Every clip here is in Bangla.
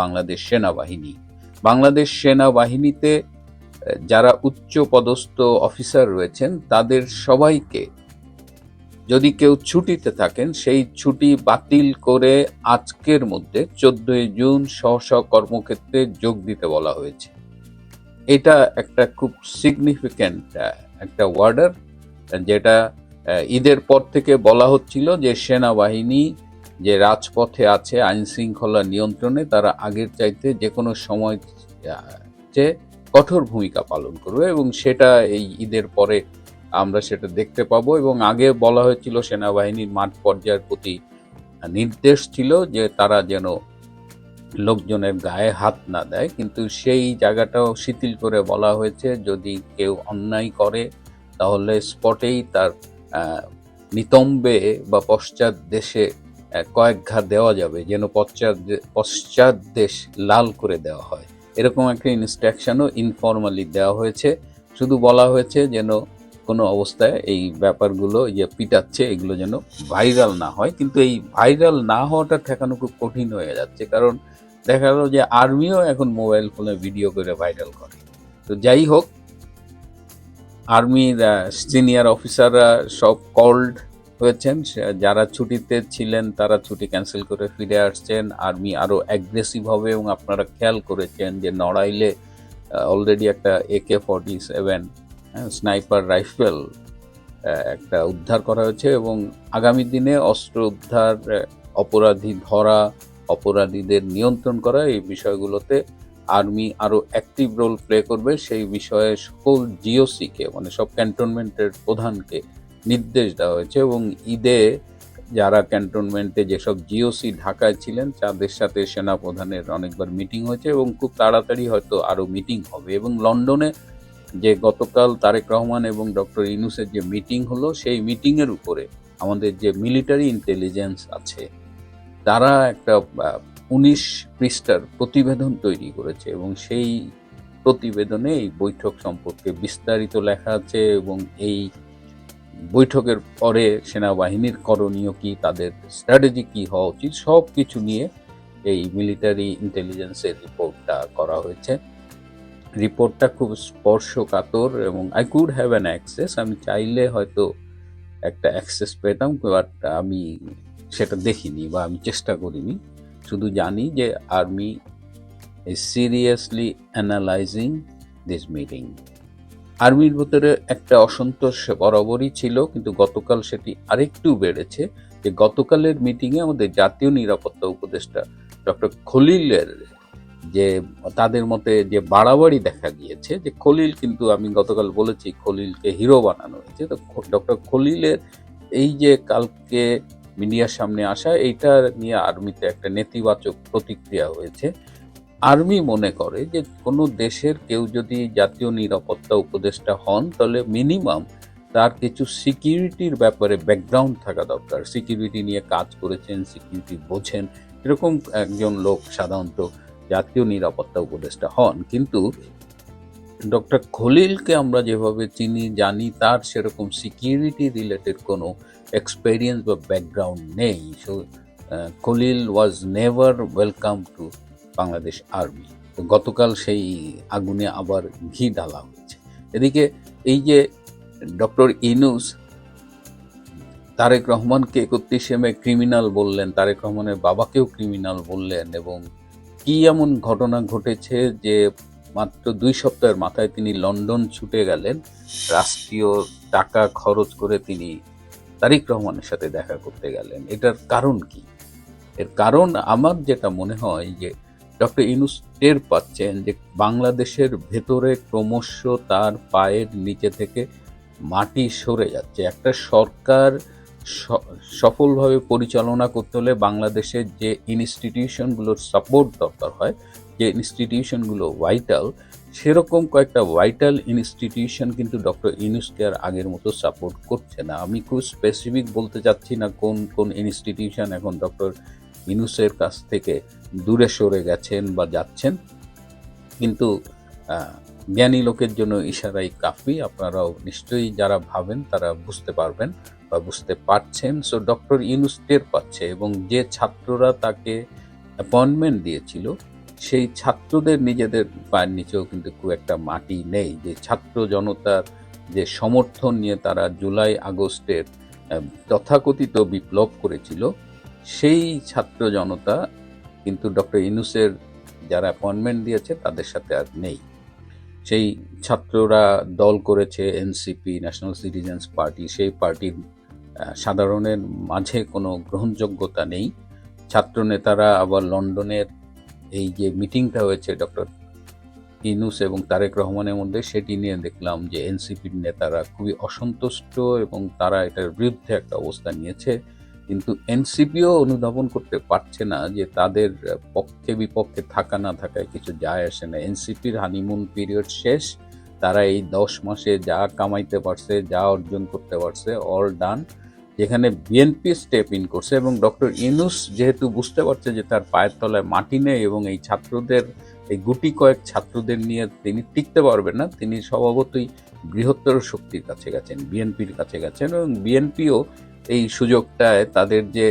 বাংলাদেশ সেনাবাহিনী। বাংলাদেশ সেনাবাহিনীতে যারা উচ্চ পদস্থ অফিসার রয়েছেন, তাদের সবাইকে যদি কেউ ছুটিতে থাকেন, সেই ছুটি বাতিল করে আজকের মধ্যে চোদ্দই জুন স্ব কর্মক্ষেত্রে যোগ দিতে বলা হয়েছে। এটা একটা খুব সিগনিফিক্যান্ট একটা ওয়ার্ডার যেটা ঈদের পর থেকে বলা হচ্ছিল যে সেনাবাহিনী যে রাজপথে আছে আইন শৃঙ্খলা নিয়ন্ত্রণে তারা আগের চাইতে যে কোনো সময় আহ, যে কঠোর ভূমিকা পালন করবে এবং সেটা এই ঈদের পরে আমরা সেটা দেখতে পাবো এবং আগে বলা হয়েছিল সেনাবাহিনীর মাঠ পর্যায়ের প্রতি নির্দেশ ছিল যে তারা যেন লোকজনের গায়ে হাত না দেয়। কিন্তু সেই জায়গাটাও শিথিল করে বলা হয়েছে যদি কেউ অন্যায় করে তাহলে স্পটেই তার নিতম্বে বা পশ্চাৎ দেশে কয়েক ঘা দেওয়া যাবে যেন পশ্চাৎ পশ্চাৎ দেশ লাল করে দেওয়া হয়। এরকম একটা ইনস্ট্রাকশনও ইনফর্মালি দেওয়া হয়েছে। শুধু বলা হয়েছে যেন কোনো অবস্থায় এই ব্যাপারগুলো যে পিটাচ্ছে, এগুলো যেন ভাইরাল না হয়। কিন্তু এই ভাইরাল না হওয়াটা ঠেকানো খুব কঠিন হয়ে যাচ্ছে। কারণ দেখা গেল যে আর্মিও এখন মোবাইল ফোনে ভিডিও করে ভাইরাল করে। তো যাই হোক, আর্মির সিনিয়র অফিসাররা সব কল্ড হয়েছেন। যারা ছুটিতে ছিলেন তারা ছুটি ক্যান্সেল করে ফিরে আসছেন। আর্মি আরও অ্যাগ্রেসিভ হবে এবং আপনারা খেয়াল করেছেন যে নড়াইলে অলরেডি একটা AK forty seven sniper rifle একটা উদ্ধার করা হয়েছে এবং আগামী দিনে অস্ত্র উদ্ধার অপরাধী ধরা, অপরাধীদের নিয়ন্ত্রণ করা এই বিষয়গুলোতে আর্মি আরও অ্যাক্টিভ রোল প্লে করবে। সেই বিষয়ে সকল জিওসিকে মানে সব ক্যান্টনমেন্টের প্রধানকে নির্দেশ দেওয়া হয়েছে এবং ঈদে যারা ক্যান্টনমেন্টে যেসব জিওসি ঢাকায় ছিলেন, তাদের সাথে সেনা প্রধানের অনেকবার মিটিং হয়েছে এবং খুব তাড়াতাড়ি হয়তো আরও মিটিং হবে এবং লন্ডনে যে গতকাল তারেক রহমান এবং ডক্টর ইনুসের যে মিটিং হলো, সেই মিটিংয়ের উপরে আমাদের যে মিলিটারি ইন্টেলিজেন্স আছে, তারা একটা উনিশ পৃষ্ঠার প্রতিবেদন তৈরি করেছে এবং সেই প্রতিবেদনে এই বৈঠক সম্পর্কে বিস্তারিত লেখা আছে এবং এই বৈঠকের পরে সেনাবাহিনীর করণীয় কি, তাদের স্ট্র্যাটেজি কি হওয়া উচিত সব কিছু নিয়ে এই মিলিটারি ইন্টেলিজেন্সের রিপোর্টটা করা হয়েছে। রিপোর্টটা খুব স্পর্শকাতর এবং I could have an access আমি চাইলে হয়তো একটা অ্যাক্সেস পেতাম বাট আমি সেটা দেখিনি বা আমি চেষ্টা করিনি। শুধু জানি যে army seriously analysing this meeting আর্মির ভেতরে একটা অসন্তোষ বরাবরই ছিল, কিন্তু গতকাল সেটি আরেকটু বেড়েছে। যে গতকালের মিটিংয়ে আমাদের জাতীয় নিরাপত্তা উপদেষ্টা ডক্টর খলিলের যে তাদের মতে যে বাড়াবাড়ি দেখা গিয়েছে, যে খলিল কিন্তু আমি গতকাল বলেছি খলিলকে হিরো বানানো হয়েছে, তো ডক্টর খলিলের এই যে কালকে মিডিয়ার সামনে আসা, এইটা নিয়ে আর্মিতে একটা নেতিবাচক প্রতিক্রিয়া হয়েছে। আর্মি মনে করে যে কোনো দেশের কেউ যদি জাতীয় নিরাপত্তা উপদেষ্টা হন, তাহলে মিনিমাম তার কিছু সিকিউরিটির ব্যাপারে ব্যাকগ্রাউন্ড থাকা দরকার। সিকিউরিটি নিয়ে কাজ করেছেন, সিকিউরিটি বোঝেন, এরকম একজন লোক সাধারণত জাতীয় নিরাপত্তা উপদেষ্টা হন। কিন্তু ডক্টর খলিলকে আমরা যেভাবে চিনি, জানি, তার সেরকম সিকিউরিটি রিলেটেড কোনো এক্সপেরিয়েন্স বা ব্যাকগ্রাউন্ড নেই। So Khalil was never welcome to Bangladesh army. তো গতকাল সেই আগুনে আবার ঘি ঢালা হয়েছে। এদিকে এই যে ডক্টর ইনুস তারেক রহমানকে একত্রিশে মে ক্রিমিনাল বললেন, তারেক রহমানের বাবাকেও ক্রিমিনাল বললেন এবং কি এমন ঘটনা ঘটেছে যে মাত্র দুই সপ্তাহের মাথায় তিনি লন্ডন ছুটে গেলেন, রাষ্ট্রীয় টাকা খরচ করে তিনি তারিক রহমানের সাথে দেখা করতে গেলেন। এটার কারণ কি? এর কারণ আমার যেটা মনে হয় যে ডক্টর ইনুস টের পাচ্ছেন যে বাংলাদেশের ভেতরে ক্রমশ তার পায়ের নিচে থেকে মাটি সরে যাচ্ছে। একটা সরকার সফলভাবে পরিচালনা করতে হলে বাংলাদেশের যে ইনস্টিটিউশনগুলোর সাপোর্ট দরকার হয়, যে ইনস্টিটিউশনগুলো ভাইটাল সেরকম কয়েকটা ভাইটাল ইনস্টিটিউশন কিন্তু ডক্টর ইনুসকে আর আগের মতো সাপোর্ট করছে না। আমি খুব স্পেসিফিক বলতে চাচ্ছি না কোন কোন ইনস্টিটিউশন এখন ডক্টর ইনুসের কাছ থেকে দূরে সরে গেছেন বা যাচ্ছেন। কিন্তু জ্ঞানী লোকের জন্য ইশারাই কাফি আপনারাও নিশ্চয়ই যারা ভাবেন তারা বুঝতে পারবেন বা বুঝতে পারছেন। সো ডক্টর ইউনুস টের পাচ্ছে এবং যে ছাত্ররা তাকে অ্যাপয়েন্টমেন্ট দিয়েছিল, সেই ছাত্রদের নিজেদের পায়ের নিচেও কিন্তু খুব একটা মাটি নেই। যে ছাত্র জনতার যে সমর্থন নিয়ে তারা জুলাই আগস্টের তথাকথিত বিপ্লব করেছিল, সেই ছাত্র জনতা কিন্তু ডক্টর ইনুসের যারা অ্যাপয়েন্টমেন্ট দিয়েছে, তাদের সাথে আর নেই। সেই ছাত্ররা দল করেছে, এনসিপি ন্যাশনাল সিটিজেন্স পার্টি সেই পার্টির সাধারণের মাঝে কোনো গ্রহণযোগ্যতা নেই। ছাত্র নেতারা আবার লন্ডনের এই যে মিটিংটা হয়েছে ডক্টর ইনুস এবং তারেক রহমানের মধ্যে, সেটি নিয়ে দেখলাম যে এনসিপির নেতারা খুবই অসন্তুষ্ট এবং তারা এটার বিরুদ্ধে একটা অবস্থান নিয়েছে। কিন্তু এনসিপিও অনুধাবন করতে পারছে না যে তাদের পক্ষে বিপক্ষে থাকা না থাকায় কিছু যায় আসে না। এনসিপির হানিমুন পিরিয়ড শেষ, তারা এই দশ মাসে যা কামাইতে পারছে, যা অর্জন করতে পারছে অল ডান যেখানে বিএনপি স্টেপ ইন করছে এবং ডক্টর ইনুস যেহেতু বুঝতে পারছে যে তার পায়ের তলায় মাটি নেই এবং এই ছাত্রদের, এই গুটি কয়েক ছাত্রদের নিয়ে তিনি টিকতে পারবেন না, তিনি স্বভাবতই বৃহত্তর শক্তির কাছে গেছেন বিএনপির কাছে গেছেন এবং বিএনপিও এই সুযোগটায় তাদের যে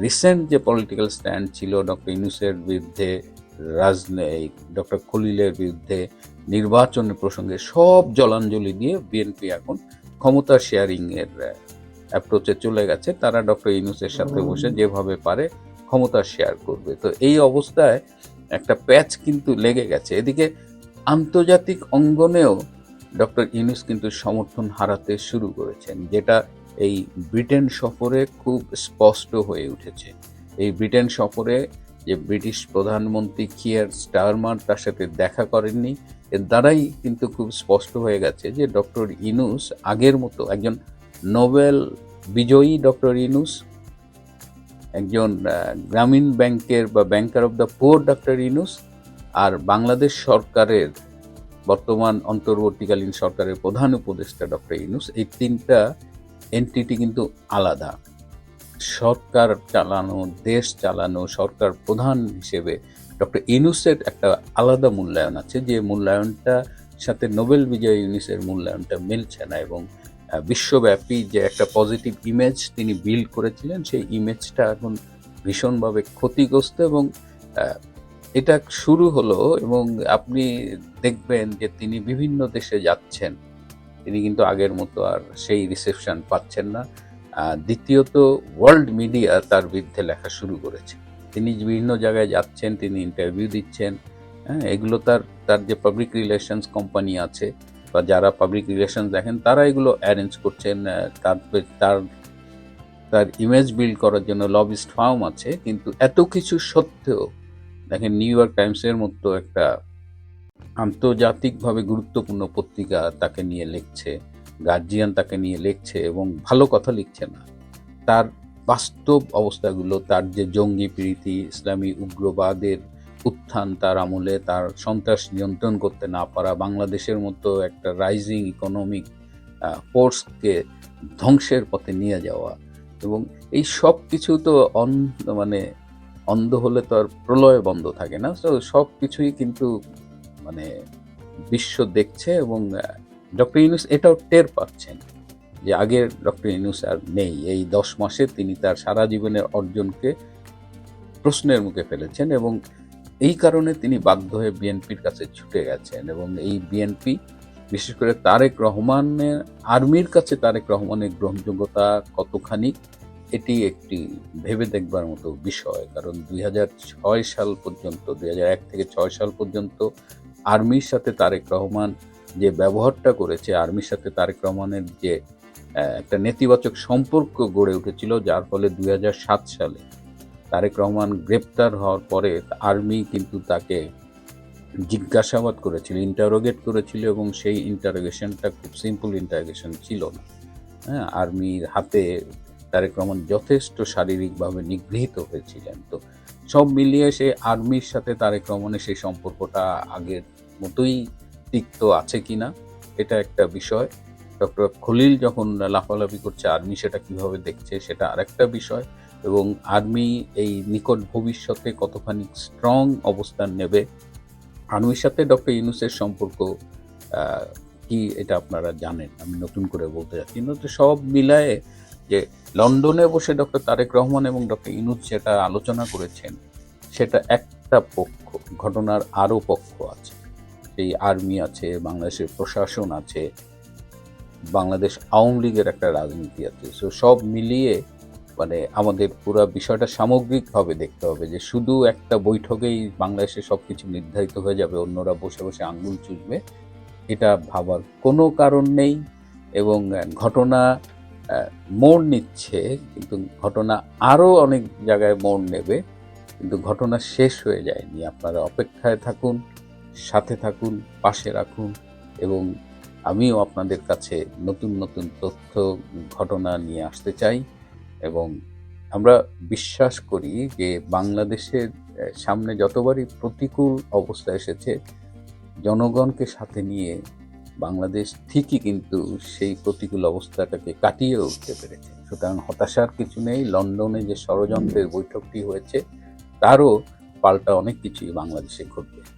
রিসেন্ট যে পলিটিক্যাল স্ট্যান্ড ছিল ডক্টর ইনুসের বিরুদ্ধে রাজনৈতিক ডক্টর খলিলের বিরুদ্ধে নির্বাচনের প্রসঙ্গে সব জলাঞ্জলি দিয়ে বিএনপি এখন ক্ষমতা শেয়ারিংয়ের অ্যাপ্রোচে চলে গেছে। তারা ডক্টর ইনুসের সাথে বসে যেভাবে পারে ক্ষমতা শেয়ার করবে। তো এই অবস্থায় একটা প্যাচ কিন্তু লেগে গেছে। এদিকে আন্তর্জাতিক অঙ্গনেও ডক্টর ইউনুস কিন্তু সমর্থন হারাতে শুরু করেছেন যেটা এই ব্রিটেন সফরে খুব স্পষ্ট হয়ে উঠেছে। এই ব্রিটেন সফরে যে ব্রিটিশ প্রধানমন্ত্রী কিয়ার স্টারমার তার সাথে দেখা করেননি, এর দ্বারাই কিন্তু খুব স্পষ্ট হয়ে গেছে যে ডক্টর ইনুস আগের মতো একজন নোবেল বিজয়ী ডক্টর ইনুস, একজন গ্রামীণ ব্যাংকের বা banker of the poor doctor Yunus আর বাংলাদেশ সরকারের, বর্তমান অন্তর্বর্তীকালীন সরকারের প্রধান উপদেষ্টা ডক্টর ইনুস, এই তিনটা এন্টিটি কিন্তু আলাদা। সরকার চালানো, দেশ চালানো, সরকার প্রধান হিসেবে ডক্টর ইনুসের একটা আলাদা মূল্যায়ন আছে, যে মূল্যায়নটা সাথে নোবেল বিজয় ইউনিসের মূল্যায়নটা মিলছে না এবং বিশ্বব্যাপী যে একটা পজিটিভ ইমেজ তিনি বিল্ড করেছিলেন, সেই ইমেজটা এখন ভীষণভাবে ক্ষতিগ্রস্ত এবং এটা শুরু হলো এবং আপনি দেখবেন যে তিনি বিভিন্ন দেশে যাচ্ছেন। তিনি কিন্তু আগের মতো আর সেই রিসেপশন পাচ্ছেন না। দ্বিতীয়ত ওয়ার্ল্ড মিডিয়া তার বিরুদ্ধে লেখা শুরু করেছে। তিনি বিভিন্ন জায়গায় যাচ্ছেন, তিনি ইন্টারভিউ দিচ্ছেন। হ্যাঁ এগুলো তার তার যে পাবলিক রিলেশনস কোম্পানি আছে বা যারা পাবলিক রিলেশন দেখেন, তারা এগুলো অ্যারেঞ্জ করছেন। তার তার তার ইমেজ বিল্ড করার জন্য লবিস্ট ফার্ম আছে। কিন্তু এত কিছু সত্ত্বেও, দেখেন নিউ ইয়র্ক টাইমসের মতো একটা আন্তর্জাতিকভাবে গুরুত্বপূর্ণ পত্রিকা তাকে নিয়ে লিখছে গার্জিয়ান তাকে নিয়ে লিখছে এবং ভালো কথা লিখছে না। তার বাস্তব অবস্থাগুলো, তার যে জঙ্গি প্রীতি, ইসলামী উগ্রবাদের উত্থান তার আমলে, তার সন্ত্রাস নিয়ন্ত্রণ করতে না পারা, বাংলাদেশের মতো একটা রাইজিং ইকোনমিক ফোর্সকে ধ্বংসের পথে নিয়ে যাওয়া এবং এই সব কিছু তো অন মানে অন্ধ হলে তো আর প্রলয় বন্ধ থাকে না। তো সব কিছুই কিন্তু মানে বিশ্ব দেখছে এবং ডক্টর ইউনুস এটাও টের পাচ্ছেন যে আগের ডক্টর ইউনুস আর নেই। এই দশ মাসে তিনি তার সারা জীবনের অর্জনকে প্রশ্নের মুখে ফেলেছেন এবং এই কারণে তিনি বাধ্য হয়ে বিএনপির কাছে ছুটে গেছেন এবং এই বিএনপি, বিশেষ করে তারেক রহমানের আর্মির কাছে তারেক রহমানের গ্রহণযোগ্যতা কতখানি, এটি একটি ভেবে দেখবার মতো বিষয়। কারণ দুই হাজার ছয় সাল পর্যন্ত, দুই হাজার এক থেকে ছয় সাল পর্যন্ত আর্মির সাথে তারেক রহমান যে ব্যবহারটা করেছে, আর্মির সাথে তারেক রহমানের যে একটা নেতিবাচক সম্পর্ক গড়ে উঠেছিল, যার ফলে দু হাজার সাত সালে তারেক রহমান গ্রেপ্তার হওয়ার পরে আর্মি কিন্তু তাকে জিজ্ঞাসাবাদ করেছিল ইন্টারোগেট করেছিল এবং সেই ইন্টারোগেশনটা খুব সিম্পল ইন্টারোগেশন ছিল না। হ্যাঁ আর্মির হাতে তারেক রহমান যথেষ্ট শারীরিকভাবে নিগৃহীত হয়েছিলেন। তো সব মিলিয়ে সে আর্মির সাথে তারেক রহমানের সেই সম্পর্কটা আগের মতোই তিক্ত আছে কি না এটা একটা বিষয়। ডক্টর খলিল যখন লাফালাফি করছে, আর্মি সেটা কীভাবে দেখছে সেটা আরেকটা বিষয় এবং আর্মি এই নিকট ভবিষ্যতে কতখানি স্ট্রং অবস্থান নেবে, আর্মির সাথে ডক্টর ইউনুসের সম্পর্ক কি এটা আপনারা জানেন? আমি নতুন করে বলতে যাচ্ছি কিন্তু সব মিলায়ে যে লন্ডনে বসে ডক্টর তারেক রহমান এবং ডক্টর ইনুস যেটা আলোচনা করেছেন, সেটা একটা পক্ষ, ঘটনার আরও পক্ষ আছে। সেই আর্মি আছে, বাংলাদেশের প্রশাসন আছে, বাংলাদেশ আওয়ামী লীগের একটা রাজনীতি আছে। সো সব মিলিয়ে মানে আমাদের পুরো বিষয়টা সামগ্রিকভাবে দেখতে হবে যে শুধু একটা বৈঠকেই বাংলাদেশে সব কিছু নির্ধারিত হয়ে যাবে, অন্যরা বসে বসে আঙ্গুল চুষবে, এটা ভাবার কোনো কারণ নেই এবং ঘটনা মোড় নিচ্ছে, কিন্তু ঘটনা আরও অনেক জায়গায় মোড় নেবে, কিন্তু ঘটনা শেষ হয়ে যায়নি। আপনারা অপেক্ষায় থাকুন। সাথে থাকুন, পাশে রাখুন এবং আমিও আপনাদের কাছে নতুন নতুন তথ্য, ঘটনা নিয়ে আসতে চাই এবং আমরা বিশ্বাস করি যে বাংলাদেশের সামনে যতবারই প্রতিকূল অবস্থা এসেছে, জনগণকে সাথে নিয়ে বাংলাদেশ ঠিকই কিন্তু সেই প্রতিকূল অবস্থাটাকে কাটিয়ে উঠতে পেরেছে। সুতরাং হতাশার কিছু নেই, লন্ডনে যে ষড়যন্ত্রের বৈঠকটি হয়েছে, তারও পাল্টা অনেক কিছুই বাংলাদেশে ঘটবে।